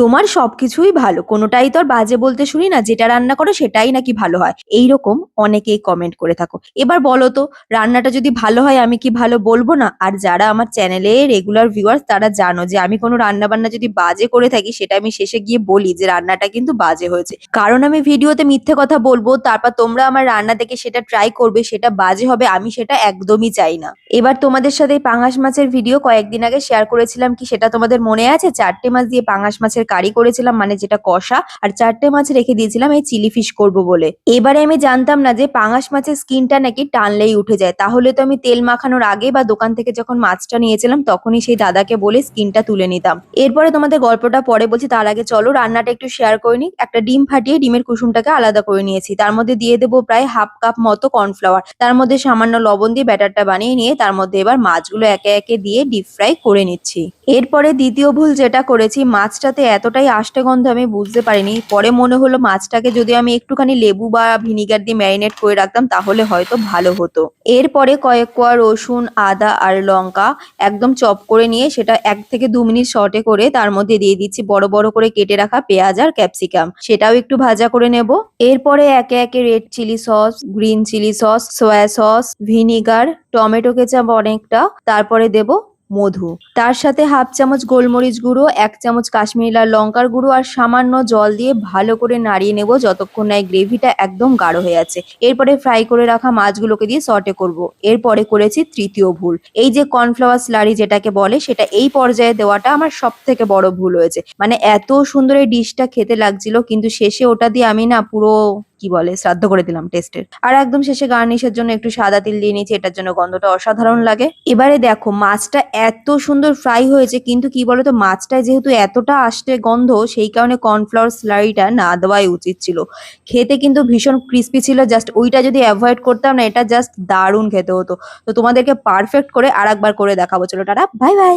তোমার সবকিছুই ভালো। কোনোটাই তো আর বাজে বলতে শুনি না, যেটা রান্না করো সেটাই নাকি ভালো হয়। এইরকম অনেকেই কমেন্ট করে থাকো। এবার বলো তো, রান্নাটা যদি ভালো হয় আমি কি ভালো বলব না? আর যারা আমার চ্যানেলে রেগুলার ভিউয়ার্স তারা জানো যে আমি কোনো রান্না বান্না যদি বাজে করে থাকি সেটা আমি শেষে গিয়ে বলি যে রান্নাটা কিন্তু বাজে হয়েছে। কারণ আমি ভিডিওতে মিথ্যে কথা বলব, তারপর তোমরা আমার রান্না দেখে সেটা ট্রাই করবে, সেটা বাজে হবে, আমি সেটা একদমই চাই না। এবার তোমাদের সাথে এই পাঙাশ মাছের ভিডিও কয়েকদিন আগে শেয়ার করেছিলাম কি সেটা তোমাদের মনে আছে? চারটে মাছ দিয়ে পাঙাশ মাছের কারি করেছিলাম মানে যেটা কষা, আর চারটে মাছ রেখে দিয়েছিলাম, এই চিলি ফিশ করব বলে। এবারে আমি জানতাম না যে পাঙাশ মাছের স্কিনটা নাকি টানলেই উঠে যায়। তাহলে তো আমি তেল মাখানোর আগে বা দোকান থেকে যখন মাছটা নিয়েছিলাম, তখনই সেই দাদাকে বলে স্কিনটা তুলে নিতাম। এরপরে তোমাদের গল্পটা পরে বলছি, তার আগে চলো, রান্নাটা একটু শেয়ার করে নিই। একটা ডিম ফাটিয়ে ডিমের কুসুমটাকে আলাদা করে নিয়েছি। তার মধ্যে দিয়ে দেবো প্রায় হাফ কাপ মতো কর্নফ্লাওয়ার তার মধ্যে সামান্য লবণ দিয়ে ব্যাটারটা বানিয়ে নিয়ে, তার মধ্যে এবার মাছগুলো একে একে দিয়ে ডিপ ফ্রাই করে নিচ্ছি। এরপরে দ্বিতীয় ভুল যেটা করেছি, মাছটাতে এতটাই আষ্টে গন্ধ আমি বুঝতে পারিনি। পরে মনে হলো মাছটাকে যদি আমি একটুখানি লেবু বা ভিনিগার দিয়ে ম্যারিনেট করে রাখতাম, তাহলে হয়তো ভালো হতো। এরপরে কয়েক কোয়া রসুন, আদা আর লঙ্কা একদম চপ করে নিয়ে সেটা এক থেকে দু মিনিট শর্টে করে তার মধ্যে দিয়ে দিচ্ছি বড় বড় করে কেটে রাখা পেঁয়াজ আর ক্যাপসিকাম। সেটাও একটু ভাজা করে নেব। এরপরে একে একে red chilli sauce, green chilli sauce, soya sauce, vinegar, tomato ketchup অনেকটা, তারপরে দেব মধু। তার সাথে হাফ চামচ গোলমরিচ গুঁড়ো, এক চামচ কাশ্মীরি লাল লঙ্কার গুঁড়ো আর সামান্য জল দিয়ে ভালো করে নাড়িয়ে নেব যতক্ষণ না এই গ্রেভিটা একদম গাঢ় হয়ে আছে। এরপরে ফ্রাই করে রাখা মাছগুলোকে দিয়ে সটে করব। এরপরে করেছি তৃতীয় ভুল। এই যে কর্নফ্লাওয়ার স্লারি যেটাকে বলে, সেটা এই পর্যায়ে দেওয়াটা আমার সব থেকে বড় ভুল হয়েছে। মানে এত সুন্দর এই ডিশটা খেতে লাগছিল, কিন্তু শেষে ওটা দিয়ে আমি না পুরো কি বলে, শ্রাদ্ধ করে দিলাম টেস্টের আর একদম শেষে গার্নিশের জন্য একটু সাদা তিল দিয়ে নিয়েছি, এটার জন্য গন্ধটা অসাধারণ লাগে। এবারে দেখো, মাছটা এত সুন্দর ফ্রাই হয়েছে, কিন্তু কি বলতো, মাছটায় যেহেতু এতটা আসতে গন্ধ, সেই কারণে কর্নফ্লাওয়ার স্লারিটা না দেওয়াই উচিত ছিল। খেতে কিন্তু ভীষণ ক্রিস্পি ছিল জাস্ট ওইটা যদি অ্যাভয়েড করতাম না, এটা জাস্ট দারুণ খেতে হতো। তো তোমাদেরকে পারফেক্ট করে আর একবার করে দেখাবো। চলো, টাটা বাই বাই